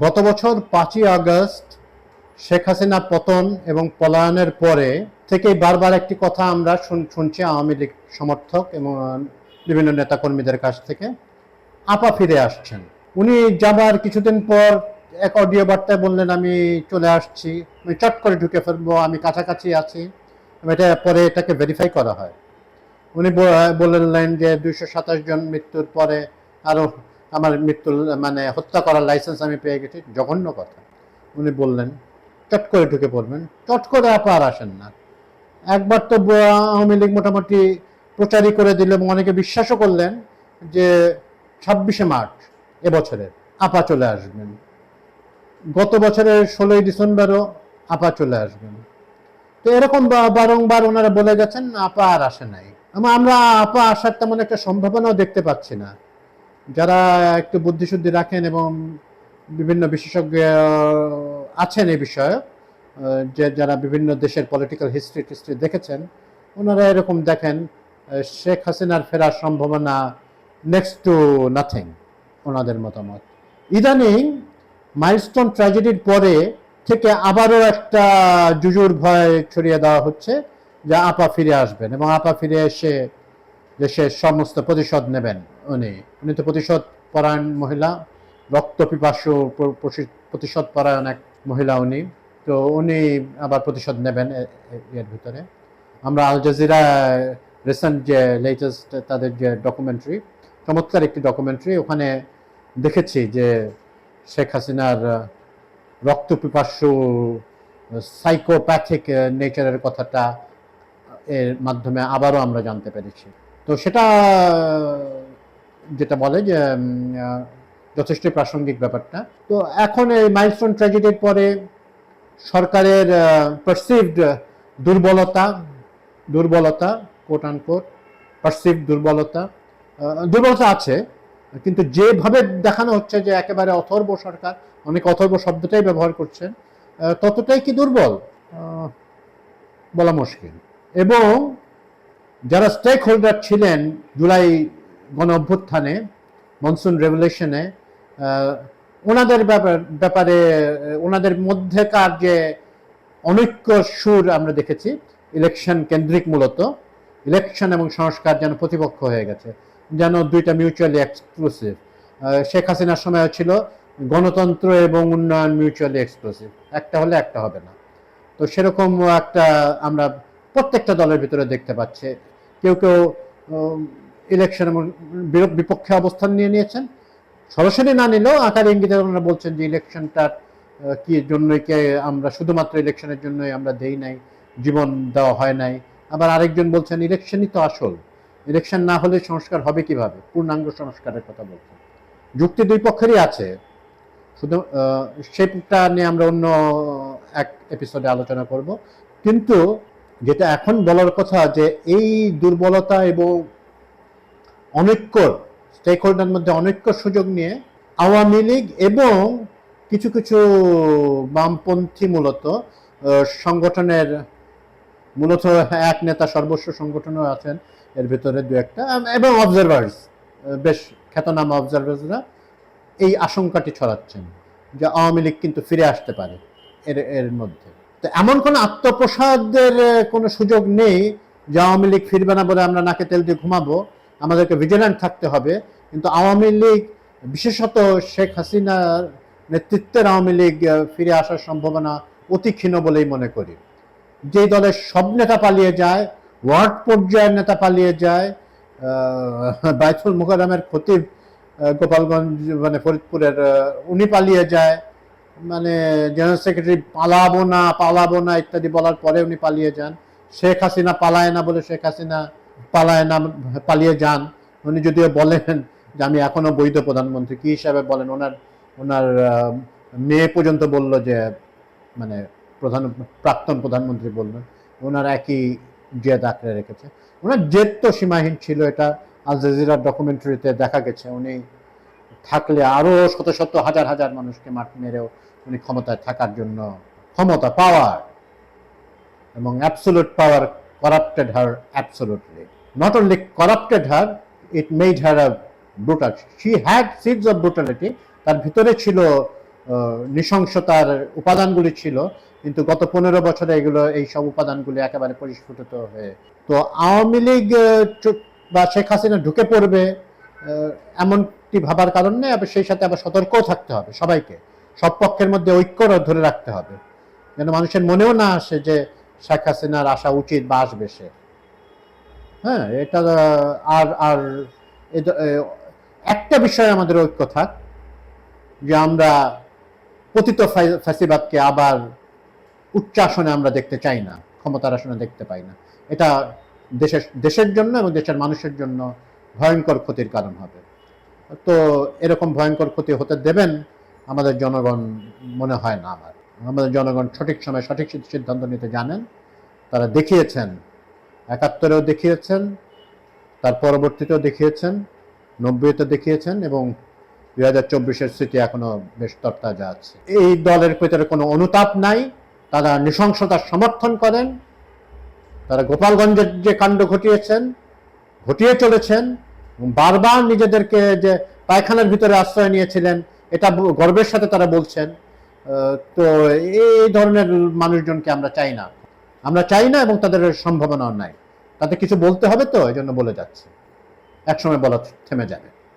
গত বছর পাঁচই আগস্ট শেখ হাসিনা পতন এবং পলায়নের পরে থেকেই বারবার একটি কথা আমরা শুন- শুনছি আওয়ামী লীগ সমর্থক এবং বিভিন্ন নেতাকর্মীদের কাছ থেকে। আপা ফিরে আসছেন। উনি যাবার কিছুদিন পর এক অডিও বার্তায় বললেন, আমি চলে আসছি। আমি চট করে ঢুকে ফেলব। আমি কাছাকাছি আছি। এটা পরে এটাকে ভেরিফাই করা হয়। উনি বললেন যে, দুইশো সাতাশ জন মৃত্যুর পরে আরও আমার মৃত্যুর মানে হত্যা করার লাইসেন্স আমি পেয়ে গেছি, জঘন্য কথা। উনি বললেন, চট করে ঢুকে পড়বেন। চট করে আপা আর আসেন না। একবার তো আওয়ামী লীগ মোটামুটি প্রচারই করে দিল এবং অনেকে বিশ্বাসও করলেন যে ছাব্বিশে মার্চ এবছরের আপা চলে আসবেন। গত বছরের ষোলোই ডিসেম্বরও আপা চলে আসবেন। তো এরকম বারংবার ওনারা বলে গেছেন, আপা আর আসে নাই। আমরা আপা আসার তেমন একটা সম্ভাবনাও দেখতে পাচ্ছি না। যারা একটু বুদ্ধিশুদ্ধি রাখেন এবং বিভিন্ন বিশেষজ্ঞ আছেন এই বিষয়ে যে যারা বিভিন্ন দেশের পলিটিক্যাল হিস্ট্রি টিস্ট্রি দেখেছেন, ওনারা এরকম দেখেন শেখ হাসিনার ফেরার সম্ভাবনা নেক্সট টু নাথিং ওনাদের মতামত। ইদানিং মাইলস্টোন ট্র্যাজেডির পরে থেকে আবারও একটা জুজুর ভয় ছড়িয়ে দেওয়া হচ্ছে যে আপা ফিরে আসবেন এবং আপা ফিরে এসে দেশের সমস্ত প্রতিশোধ নেবেন উনি। উনি তো প্রতিশোধ পরায়ণ মহিলা, রক্ত পিপাসু প্রতিশোধ পরায়ণ এক মহিলা উনি। তো উনি আবার প্রতিশোধ নেবেন এর ভিতরে। আমরা আল জাজিরা রিসেন্ট যে লেটেস্ট তাদের যে ডকুমেন্টারি, চমৎকার একটি ডকুমেন্টারি, ওখানে দেখেছি যে শেখ হাসিনার রক্ত পিপাসু সাইকোপ্যাথিক নেচারের কথাটা, এর মাধ্যমে আবারও আমরা জানতে পেরেছি। তো সেটা, যেটা বলে যে যথেষ্ট প্রাসঙ্গিক ব্যাপারটা। তো এখন এই মাইলস্টোন ট্র্যাজেডির পরে সরকারের পারসিভড দুর্বলতা দুর্বলতা কোট আন কোট পারসিভড দুর্বলতা দুর্বলতা আছে, কিন্তু যেভাবে দেখানো হচ্ছে যে একেবারে অথর্ব সরকার, অনেক অথর্ব শব্দটাই ব্যবহার করছেন ততটাই কি দুর্বল? বলা মুশকিল। এবং যারা স্টেক হোল্ডার ছিলেন জুলাই গণ অভ্যুত্থানে মনসুন রেভলিউশনে ওনাদের ব্যাপার- ওনাদের মধ্যেকার যে অনৈক্য সুর আমরা দেখেছি ইলেকশন কেন্দ্রিক মূলত ইলেকশন এবং সংস্কার যেন প্রতিপক্ষ হয়ে গেছে, যেন দুইটা মিউচুয়ালি এক্সক্লুসিভ শেখ হাসিনার সময় ছিল গণতন্ত্র এবং উন্নয়ন মিউচুয়ালি এক্সক্লুসিভ একটা হলে একটা হবে না। তো সেরকম একটা আমরা প্রত্যেকটা দলের ভিতরে দেখতে পাচ্ছি। কেউ কেউ ইলেকশন এবং বিপক্ষে অবস্থান নিয়ে নিয়েছেন। সরাসরি না নিলেও আকার ইঙ্গিতে ওনারা বলছেন যে ইলেকশনটার কি জন্যই কে আমরা শুধুমাত্র ইলেকশনের জন্যই আমরা দেই নাই, জীবন দেওয়া হয় নাই। আবার আরেকজন বলছেন ইলেকশনই তো আসল। ইলেকশন না হলে সংস্কার হবে কীভাবে? পূর্ণাঙ্গ সংস্কারের কথা বলছেন। যুক্তি দুই পক্ষেরই আছে। শুধু সেটা নিয়ে আমরা অন্য এক এপিসোডে আলোচনা করব। কিন্তু যেটা এখন বলার কথা যে এই দুর্বলতা এবং অনৈক্যর স্টেক হোল্ডার মধ্যে অনৈক্য সুযোগ নিয়ে আওয়ামী লীগ এবং কিছু কিছু বামপন্থী মূলত সংগঠনের মূলত এক নেতা সর্বস্ব সংগঠনও আছেন এর ভিতরে দু একটা এবং অবজারভার্স বেশ খ্যাতনামা অবজারভার্সরা এই আশঙ্কাটি ছড়াচ্ছেন যে আওয়ামী লীগ কিন্তু ফিরে আসতে পারে এর এর মধ্যে। তো এমন কোনো আত্মপ্রসাদের কোনো সুযোগ নেই যে আওয়ামী লীগ ফিরবে না বলে আমরা নাকে তেল দিয়ে ঘুমাবো। আমাদেরকে ভিজিল্যান্ট থাকতে হবে। কিন্তু আওয়ামী লীগ বিশেষত শেখ হাসিনার নেতৃত্বের আওয়ামী লীগ ফিরে আসার সম্ভাবনা অতি ক্ষীণ বলেই মনে করি। যে দলের সব নেতা পালিয়ে যায় ওয়ার্ড পর্যায়ের নেতা পালিয়ে যায় আহ, বাইতুল মুকাররমের খতিব গোপালগঞ্জ মানে ফরিদপুরের উনি পালিয়ে যায়। মানে জেনারেল সেক্রেটারি পালাবো না পালাবো না ইত্যাদি বলার পরে উনি পালিয়ে যান। শেখ হাসিনা পালায় না বলে শেখ হাসিনা পালায় না, পালিয়ে যান। উনি যদিও বলেন যে আমি এখনও বৈধ প্রধানমন্ত্রী, কি হিসাবে বলেন? ওনার ওনার মেয়ে পর্যন্ত বলল যে মানে প্রধান, প্রাক্তন প্রধানমন্ত্রী বললেন। ওনার একই জেদ আঁকড়ে রেখেছে। ওনার জেদ তো সীমাহীন ছিল এটা। আল জাজিরার ডকুমেন্টারিতে দেখা গেছে, উনি থাকলে আরও শত শত, হাজার হাজার মানুষকে মাঠ মেরেও উনি ক্ষমতায় থাকার জন্য ক্ষমতা পাওয়ার এবং absolute power corrupted her absolutely not only corrupted her it made her a brutal she had seeds of brutality তার ভিতরে ছিল নৃশংসতার উপাদানগুলি ছিল, কিন্তু গত পনেরো বছরে এগুলো, এই সব উপাদানগুলি একেবারে পরিস্ফুটিত হয়ে। তো আওয়ামী লীগ বা শেখ হাসিনা ঢুকে পড়বে এমনটি ভাবার কারণ আবার সেই সাথে আবার সতর্কও থাকতে হবে সবাইকে। সব পক্ষের মধ্যে ঐক্য ধরে রাখতে হবে। যেন মানুষের মনেও না আসে যে শেখ হাসিনার আসা উচিত বা আসবে সে। হ্যাঁ এটা, আর আর একটা বিষয়ে আমাদের ঐক্য থাক, যে আমরা পতিত ফ্যাসিবাদকে আবার উচ্চ আসনে আমরা দেখতে চাই না, ক্ষমতার আসনে দেখতে পাই না। এটা দেশের দেশের জন্য এবং দেশের মানুষের জন্য ভয়ঙ্কর ক্ষতির কারণ হবে। তো এরকম ভয়ঙ্কর ক্ষতি হতে দেবেন আমাদের জনগণ মনে হয় না আমার। আমাদের জনগণ সঠিক সময় সঠিক সিদ্ধান্ত নিতে জানেন। তারা দেখিয়েছেন, একাত্তরেও দেখিয়েছেন, তার পরবর্তীতেও দেখিয়েছেন, নব্বইতে দেখিয়েছেন এবং দুই হাজার চব্বিশের স্মৃতি এখনও বেশ তরতাজা আছে। এই দলের ভিতরে কোনো অনুতাপ নাই, তারা নৃশংসতার সমর্থন করেন, তারা গোপালগঞ্জের যে কাণ্ড ঘটিয়েছেন, ঘটিয়ে চলেছেন বারবার নিজেদেরকে যে পায়খানার ভিতরে আশ্রয় নিয়েছিলেন এটা গর্বের সাথে তারা বলছেন তো এই ধরনের মানুষজনকে আমরা চাই না। আমরা চাই না এবং তাদের সম্ভাবনাও নাই। তাদের কিছু বলতে হবে তো এই জন্য বলে যাচ্ছে। একসময় বলা থেমে যাবে।